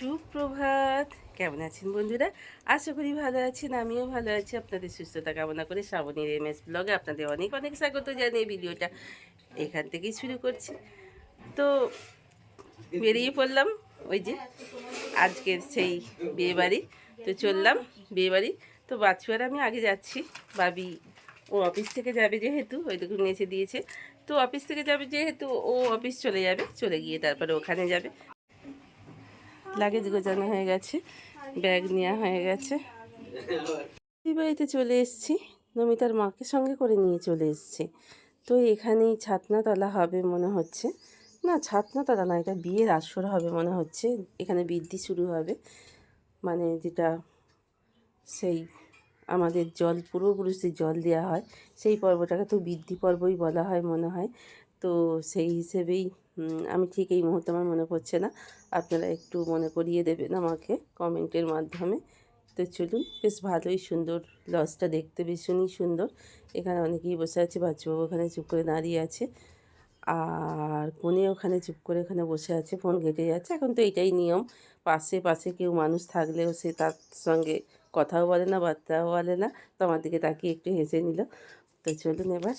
সুপ্রভাত। কেমন আছেন বন্ধুরা? আশা করি ভালো আছেন, আমিও ভালো আছি। আপনাদের সুস্থতা কামনা করে শ্রাবণীর এম এস ব্লগে আপনাদের অনেক অনেক স্বাগত জানিয়ে ভিডিওটা এখান থেকেই শুরু করছি। তো বেরিয়ে পড়লাম ওই যে আজকের সেই বিয়েবাড়ি। তো চললাম বিয়েবাড়ি। তো আর আমি আগে যাচ্ছি। বাবি ও অফিস থেকে যাবে যেহেতু, ওই দেখুন নিচে দিয়েছে। তো অফিস থেকে যাবে যেহেতু ও অফিস চলে যাবে, চলে গিয়ে তারপরে ওখানে যাবে। লাগেজ গোছানো হয়ে গেছে, ব্যাগ নেওয়া হয়ে গেছে। বাড়িতে চলে এসেছি, নমিতার মাকে সঙ্গে করে নিয়ে চলে এসেছি। তো এখানেই ছাতনাতলা হবে মনে হচ্ছে। না, ছাতনাতলা না, এটা বিয়ের আসর হবে মনে হচ্ছে। এখানে বৃদ্ধি শুরু হবে। মানে যেটা সেই আমাদের জল পূর্বপুরুষদের জল দেওয়া হয়, সেই পর্বটাকে তো বৃদ্ধি পর্বই বলা হয় মনে হয়। তো সেই হিসেবেই আমি ঠিক এই মুহূর্তে আমার মনে পড়ছে না। আপনারা একটু মনে করিয়ে দেবেন আমাকে কমেন্টের মাধ্যমে। তো চলুন, বেশ ভালোই সুন্দর লজটা দেখতে ভীষণই সুন্দর। এখানে অনেকেই বসে আছে, বাচ্চাবাবু ওখানে চুপ করে দাঁড়িয়ে আছে। আর কোনে ওখানে চুপ করে ওখানে বসে আছে, ফোন ঘেটে যাচ্ছে। এখন তো এটাই নিয়ম। পাশে পাশে কেউ মানুষ থাকলেও সে তার সঙ্গে কথাও বলে না, বার্তাও বলে না। তো আমার দিকে তাকিয়ে একটু হেসে নিল। তো চলুন এবার।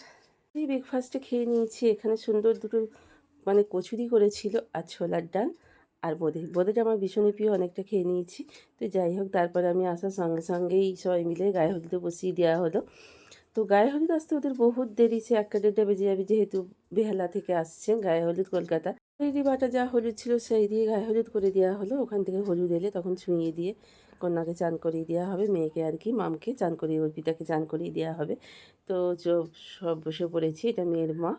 এই ব্রেকফাস্টে খেয়ে নিয়েছি। এখানে সুন্দর দুটো মানে কচুরি করেছিল আর ছোলার ডাল আর বোঁদে। বোঁদেটা আমার ভীষণই প্রিয়, অনেকটা খেয়ে নিয়েছি। তো যাই হোক, তারপরে আমি আসার সঙ্গে সঙ্গেই সবাই মিলে গায়ে হলুদে বসিয়ে দেওয়া হলো। তো গায়ে হলুদ আসতে ওদের বহুত দেরি, সে একটা দেড়টা বেজে যাবে যেহেতু বেহালা থেকে আসছে গায়ে হলুদ কলকাতা। হলদি বাটা যা হলুদ ছিল সেই দিয়ে গায়ে হলুদ করে দেওয়া হলো। ওখান থেকে হলুদ এলে তখন ছুঁয়ে দিয়ে কন্যাকে চান করিয়ে দেওয়া হবে, মেয়েকে আর কি, মামকে চান করিয়ে, অর্পিতাকে চান করিয়ে দেওয়া হবে। তো সব বসে পড়েছি, এটা মেয়ের মা।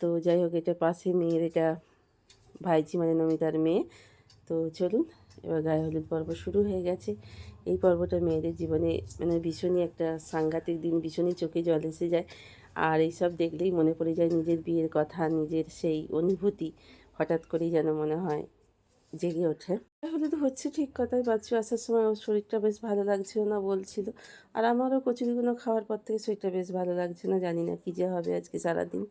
তো যাই হোক এটা পাশে মেয়ের এটা ভাইজি মানে নমিতার মেয়ে। তো চলুন, এবার গায়ে হলুদ পর্ব শুরু হয়ে গেছে। এই পর্বটা মেয়েদের জীবনে মানে ভীষণই একটা সাংঘাতিক দিন, ভীষণই চোখে জল এসে যায়। আর এইসব দেখলেই মনে পড়ে যায় নিজের বিয়ের কথা, নিজের সেই অনুভূতি, হঠাৎ করেই যেন মনে হয় জেগে ওঠে। হলুদ হচ্ছে ঠিক কথাই, বাচ্চু আসার সময় ওর শরীরটা বেশ ভালো লাগছিল না বলছিল। আর আমারও কচুরিগুলো খাওয়ার পর থেকে শরীরটা বেশ ভালো লাগছে না, জানি না কী যে হবে আজকে সারাদিন।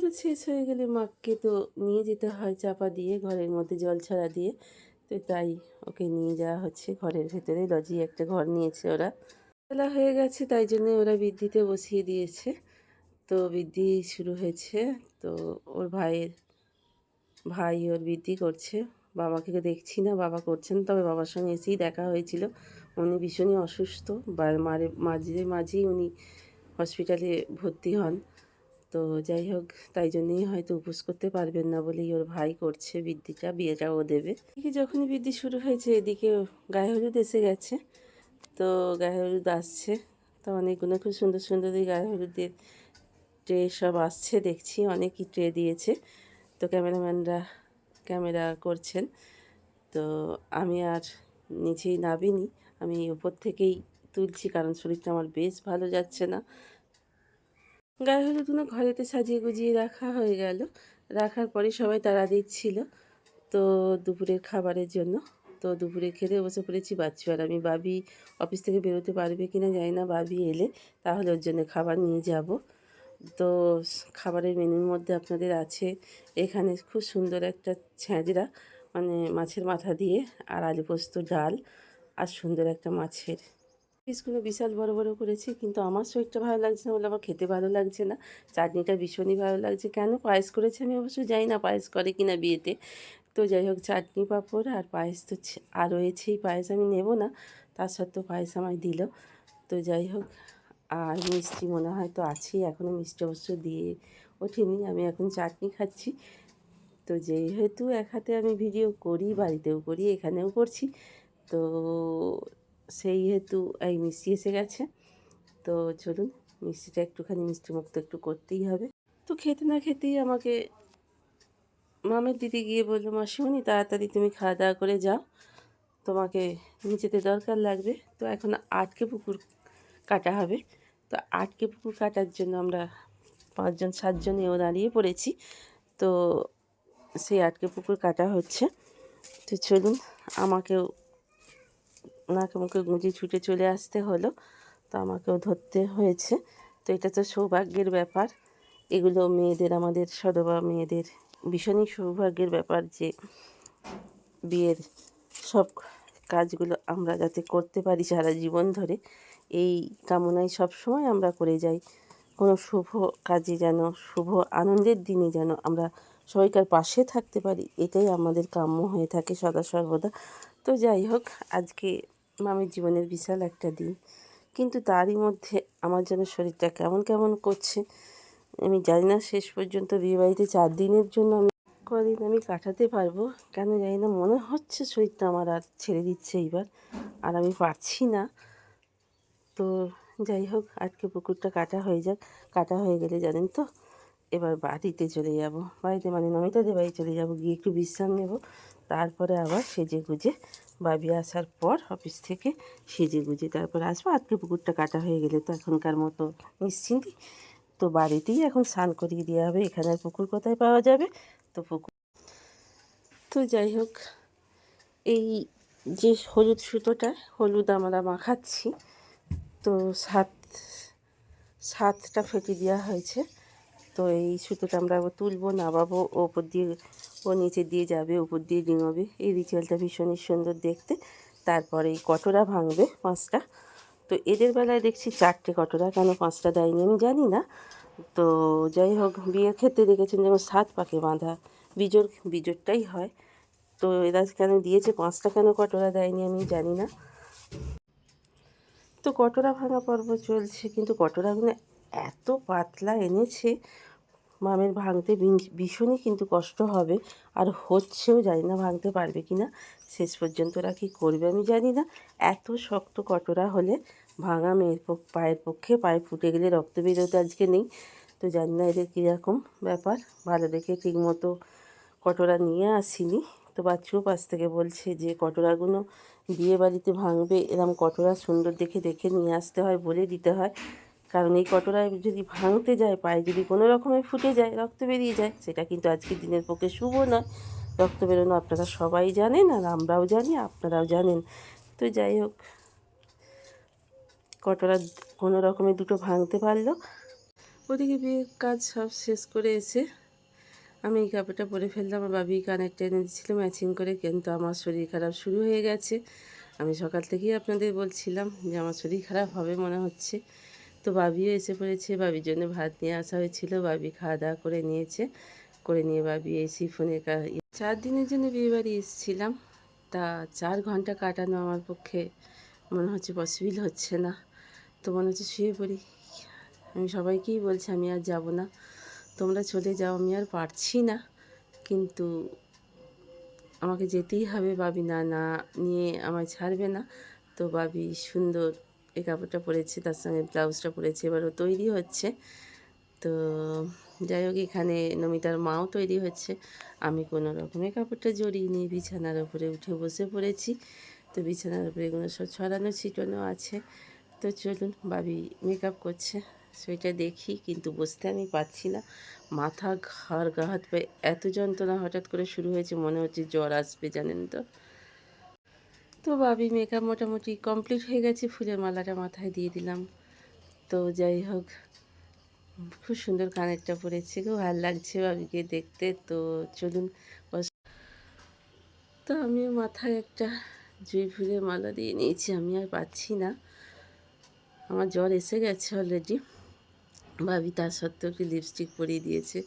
হলুদ শেষ হয়ে গেলে মাকে তো নিয়ে যেতে হয় চাপা দিয়ে, ঘরের মধ্যে জল ছাড়া দিয়ে। তো তাই ওকে নিয়ে যাওয়া হচ্ছে ঘরের ভেতরে। লজি একটা ঘর নিয়েছে ওরা। বেলা হয়ে গেছে, তাই জন্য ওরা বৃদ্ধিতে বসিয়ে দিয়েছে। তো বৃদ্ধি শুরু হয়েছে। তো ওর ভাইয়ের, ভাই ওর বৃদ্ধি করছে। বাবাকে দেখছি না, বাবা করছেন। তবে বাবার সঙ্গে এসেই দেখা হয়েছিল। উনি ভীষণই অসুস্থ। বা মারে, মাঝে মাঝেই উনি হসপিটালে ভর্তি হন। তো যাই হোক, তাই জন্যই হয়তো উপোস করতে পারবেন না বলেই ওর ভাই করছে বৃদ্ধিটা বিয়েটা ও দেবে। এদিকে যখনই বৃদ্ধি শুরু হয়েছে, এদিকে গায়ে হলুদ এসে গেছে। তো গায়ে হলুদ আসছে। তো অনেকগুলো খুব সুন্দর সুন্দর এই গায়ে হলুদের ট্রে সব আসছে, দেখছি অনেকই ট্রে দিয়েছে। তো ক্যামেরাম্যানরা ক্যামেরা করছেন। তো আমি আর নিচেই নামিনি আমি ওপর থেকেই তুলছি, কারণ শরীরটা আমার বেশ ভালো যাচ্ছে না। গায়ে হলুদগুলো ঘরেতে সাজিয়ে গুজিয়ে রাখা হয়ে গেল। রাখার পরে সবাই তারা দিচ্ছিল তো দুপুরের খাবারের জন্য। তো দুপুরে খেতে বসে পড়েছি বাচ্চু আর আমি। বাবি অফিস থেকে বেরোতে পারবে কি না জানি না। বাবি এলে তাহলে ওর জন্য খাবার নিয়ে যাব। তো খাবারের মেনুর মধ্যে আপনাদের আছে এখানে খুব সুন্দর একটা ছ্যাঁচড়া মানে মাছের মাথা দিয়ে আর আলু পোস্ত, ডাল আর সুন্দর একটা মাছের পিসগুলো বিশাল বড় বড় করেছি, কিন্তু আমার শরীরটা ভালো লাগছে না বলে আমার খেতে ভালো লাগছে না, চাটনিটা ভীষণই ভালো লাগছে। কেন পায়েস করেছে আমি অবশ্য জানি না পায়েস করে কিনা বিয়েতে। তো যাই হোক, চাটনি, পাঁপড় আর পায়েস তো আর রয়েছেই, পায়েস আমি নেব না, তার সত্ত্বেও পায়েস আমায় দিল। তো যাই হোক, আর মিষ্টি মনে হয় তো আছেই এখনও মিষ্টি অবশ্য দিয়ে ওঠেনি, আমি এখন চাটনি খাচ্ছি। তো যেহেতু এক হাতে আমি ভিডিও করি, বাড়িতেও করি, এখানেও করছি, তো সেই হেতু এই মিষ্টি এসে গেছে। তো চলুন, মিষ্টিটা একটুখানি মিষ্টি মুক্ত একটু করতেই হবে। তো খেতে না খেতেই আমাকে মামের দিদি গিয়ে বলল, মাসিমণি, তাড়াতাড়ি তুমি খাওয়া দাওয়া করে যাও। তোমাকে নিচেতে দরকার লাগবে। তো এখন আটকে পুকুর কাটা হবে। তো আটকে পুকুর কাটার জন্য আমরা পাঁচজন সাতজনেও দাঁড়িয়ে পড়েছি। তো সেই আটকে পুকুর কাটা হচ্ছে। তো চলুন, আমাকেও নাকে মুখে গুঁজি ছুটে চলে আসতে হলো। তো আমাকেও ধরতে হয়েছে। তো এটা তো সৌভাগ্যের ব্যাপার। এগুলো মেয়েদের, আমাদের সদবা মেয়েদের ভীষণই সৌভাগ্যের ব্যাপার যে বিয়ের সব কাজগুলো আমরা যাতে করতে পারি সারা জীবন ধরে। এই কামনায় সবসময় আমরা করে যাই। কোনো শুভ কাজে যেন, শুভ আনন্দের দিনে যেন আমরা সবাইকার পাশে থাকতে পারি, এটাই আমাদের কাম্য হয়ে থাকে সদা সর্বদা। তো যাই হোক, আজকে মামির জীবনের বিশাল একটা দিন। কিন্তু তারই মধ্যে আমার যেন শরীরটা কেমন কেমন করছে, আমি জানি না শেষ পর্যন্ত বিয়েবাড়িতে চার দিনের জন্য আমি কদিন আমি কাটাতে পারব। কেন জানি না, মনে হচ্ছে শরীরটা আমার আর ছেড়ে দিচ্ছে এইবার, আর আমি পারছি না। তো যাই হোক, আজকে পুকুরটা কাটা হয়ে যাক। কাটা হয়ে গেলে জানেন তো, এবার বাড়িতে চলে যাব। বাড়িতে মানে নমিতাদের বাড়ি চলে যাব, গিয়ে একটু বিশ্রাম নেব। তারপরে আবার সেজে গুজে বাবি আসার পর অফিস থেকে সেজে গুজে তারপর আসব। আজকে পুকুরটা কাটা হয়ে গেলে তো এখনকার মতো নিশ্চিন্তি। তো বাড়িতেই এখন স্নান করিয়ে দেওয়া হবে। এখানে পুকুর কোথায় পাওয়া যাবে? তো পুকুর। তো যাই হোক, এই যে হলুদ সুতোটা, হলুদ আমরা মাখাচ্ছি। তো সাত, সাতটা ফেটে দেওয়া হয়েছে। তো এই সুতোটা আমরা তুলবো, নামাবো, ওপর দিয়ে ও নিচে দিয়ে যাবে, উপর দিয়ে ডিঙাবে। এই রিচুয়ালটা ভীষণই সুন্দর দেখতে। তারপরে এই কটরা ভাঙবে পাঁচটা। তো এদের বেলায় দেখছি চারটে কটরা, কেন পাঁচটা দেয়নি আমি জানি না। তো যাই হোক, বিয়ের ক্ষেত্রে দেখেছেন যেমন সাত পাকে বাঁধা বিজোর বিজোরটাই হয়। তো এরা কেন দিয়েছে, পাঁচটা কেন কটরা দেয়নি আমি জানি না। তো কটরা ভাঙা পর্ব চলছে, কিন্তু কটরাগুলো এত পাতলা এনেছে মামের ভাঙতে ভীষণই কিন্তু কষ্ট হবে। আর হচ্ছেও জানি না ভাঙতে পারবে কি না শেষ পর্যন্ত ওরা কী করবে আমি জানি না। এত শক্ত কটরা হলে ভাঙা মেয়ের পায়ের পক্ষে পায়ে ফুটে গেলে রক্ত বেরোতে আজকে নেই। তো জানি না এদের কীরকম ব্যাপার। ভালো দেখে ঠিকমতো কটরা নিয়ে আসিনি। তো বাচ্চুও পাশ থেকে বলছে যে কটরাগুলো বিয়ে বাড়িতে ভাঙবে, এরম কটরা সুন্দর দেখে দেখে নিয়ে আসতে হয়, বলে দিতে হয়। কারণ এই কটরায় যদি ভাঙতে যায়, পায়ে যদি কোনো রকমে ফুটে যায়, রক্ত বেরিয়ে যায়, সেটা কিন্তু আজকের দিনের পক্ষে শুভ নয়। রক্ত বেরোনো আপনারা সবাই জানেন আর আমরাও জানি, আপনারাও জানেন। তো যাই হোক কটরা কোনো রকমে দুটো ভাঙতে পারল। ওদিকে বিয়ের কাজ সব শেষ করে এসে আমি এই কাপড়টা পরে ফেললাম। আমার বাবি কানেরটা এনে দিচ্ছিল ম্যাচিং করে, কিন্তু আমার শরীর খারাপ শুরু হয়ে গেছে। আমি সকাল থেকেই আপনাদের বলছিলাম যে আমার শরীর খারাপ হবে মনে হচ্ছে। তো বাবিও এসে পড়েছে। বাবির জন্য ভাত নিয়ে আসা হয়েছিল। বাবি খাওয়া দাওয়া করে নিয়েছে। করে নিয়ে বাবি এই সিফোনের চার দিনের জন্য বিয়েবাড়ি এসেছিলাম। তা চার ঘণ্টা কাটানো আমার পক্ষে মনে হচ্ছে পসিবল হচ্ছে না। তো মনে হচ্ছে শুয়ে পড়ি। আমি সবাইকেই বলছি, আমি আর যাব না। তোমরা চলে যাও, আমি আর পারছি না। কিন্তু আমাকে যেতেই হবে। বাবি না না, নিয়ে আমায় ছাড়বে না। তো বাবি সুন্দর এই কাপড়টা পরেছে, তার সঙ্গে ব্লাউজটা পরেছি এবার ও তৈরি হচ্ছে। তো যাই হোক, এখানে নমিতার মাও তৈরি হচ্ছে। আমি কোনো রকমে কাপড়টা জড়িয়ে নিয়ে বিছানার ওপরে উঠে বসে পড়েছি। তো বিছানার উপরে এগুলো সব ছড়ানো ছিটানো আছে। তো চলুন বাবি মেকআপ করছে সেটা দেখি, কিন্তু বসতে আমি পাচ্ছি না। মাথা ঘাড়, গা হাত পায়ে এত যন্ত্রণা হঠাৎ করে শুরু হয়েছে, মনে হচ্ছে জ্বর আসবে, জানেন তো? তো বাবি মেকআপ মোটামুটি কমপ্লিট হয়ে গেছে, ফুলের মালাটা মাথায় দিয়ে দিলাম। তো যাই হোক, খুব সুন্দর কানেরটা পরেছে খুব ভালো লাগছে বাবিকে দেখতে। তো চলুন তো আমি মাথায় একটা জুঁই ফুলের মালা দিয়ে নিয়েছি, আমি আর পাচ্ছি না। আমার জ্বর এসে গেছে অলরেডি ভাবি তার সত্ত্বেও কি লিপস্টিক পরিয়ে দিয়েছে।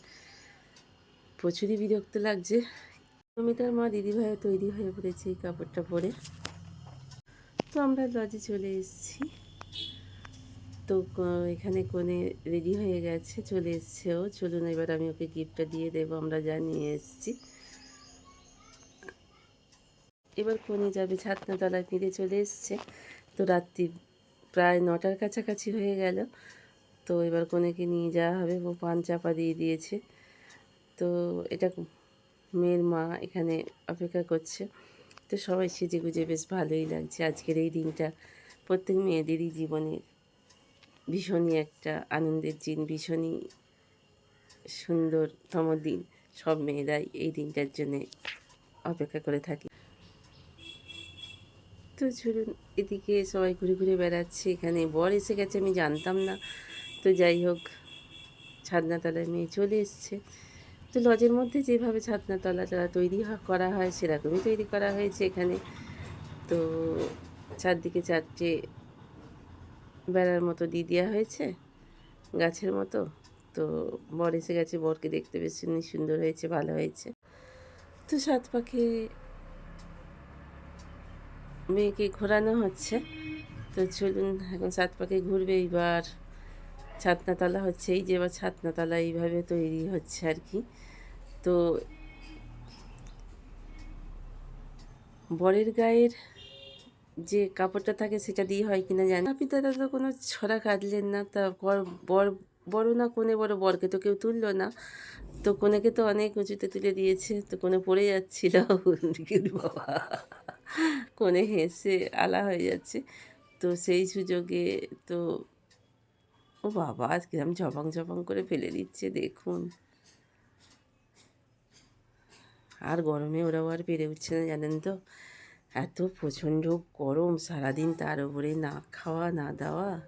প্রচুরই বিরক্ত লাগছে। অমিতার মা দিদিভাইও তৈরি হয়ে পড়েছে এই কাপড়টা পরে। তো আমরা লজে চলে এসেছি। তো এখানে কোণে রেডি হয়ে গেছে, চলে এসছে ও। চলুন এবার আমি ওকে গিফটটা দিয়ে দেবো, আমরা জানিয়ে এসেছি। এবার কোণে যাবে ছাতনাতলায় ফিরে চলে এসছে। তো রাত্রি প্রায় নটার কাছাকাছি হয়ে গেল। তো এবার কোনেকে নিয়ে যাওয়া হবে, ও পান চাপা দিয়ে দিয়েছে। তো এটা মেয়ের মা এখানে অপেক্ষা করছে। তো সবাই সেজে গুজে বেশ ভালোই লাগছে। আজকের এই দিনটা প্রত্যেক মেয়েদেরই জীবনের ভীষণই একটা আনন্দের দিন, ভীষণই সুন্দরতম দিন। সব মেয়েরাই এই দিনটার জন্যে অপেক্ষা করে থাকে। তো চলুন এদিকে সবাই ঘুরে ঘুরে বেড়াচ্ছে। এখানে বর এসে গেছে, আমি জানতাম না। তো যাই হোক, ছাদনাতলায় মেয়ে চলে এসছে। তো লজের মধ্যে যেভাবে ছাদনাতলাটা তৈরি করা হয় সেরকমই তৈরি করা হয়েছে এখানে। তো চারদিকে চারটে বেড়ার মতো দিয়ে দেওয়া হয়েছে, গাছের মতো। তো বর এসে গেছে, বরকে দেখতে বেশ সুন্দর হয়েছে, ভালো হয়েছে। তো সাত পাখি মেয়েকে ঘোরানো হচ্ছে। তো চলুন, এখন সাত পাখি ঘুরবে এইবার। ছাতনাতলা হচ্ছে এই যে এবার ছাতনাতলা এইভাবে তৈরি হচ্ছে আর কি। তো বরের গায়ের যে কাপড়টা থাকে সেটা দিয়ে হয় কিনা জানি আপনি দাদা তো কোনো ছড়া কাটলেন না, তা বর বর, বড় না কোনে বড়? বরকে তো কেউ তুললো না। তো কোনেকে তো অনেক উঁচুতে তুলে দিয়েছে, তো কোনে পড়ে যাচ্ছিল। বাবা কোনে হেসে আলা হয়ে যাচ্ছে। তো সেই সুযোগে তো ও বাবা কিরম ঝপাং ঝপাং করে ফেলে দিচ্ছে, দেখুন। আর গরমে ওরাও আর পেরে উঠছে না, জানেন তো? এত প্রচণ্ড গরম, সারাদিন তার উপরে না খাওয়া, না দেওয়া।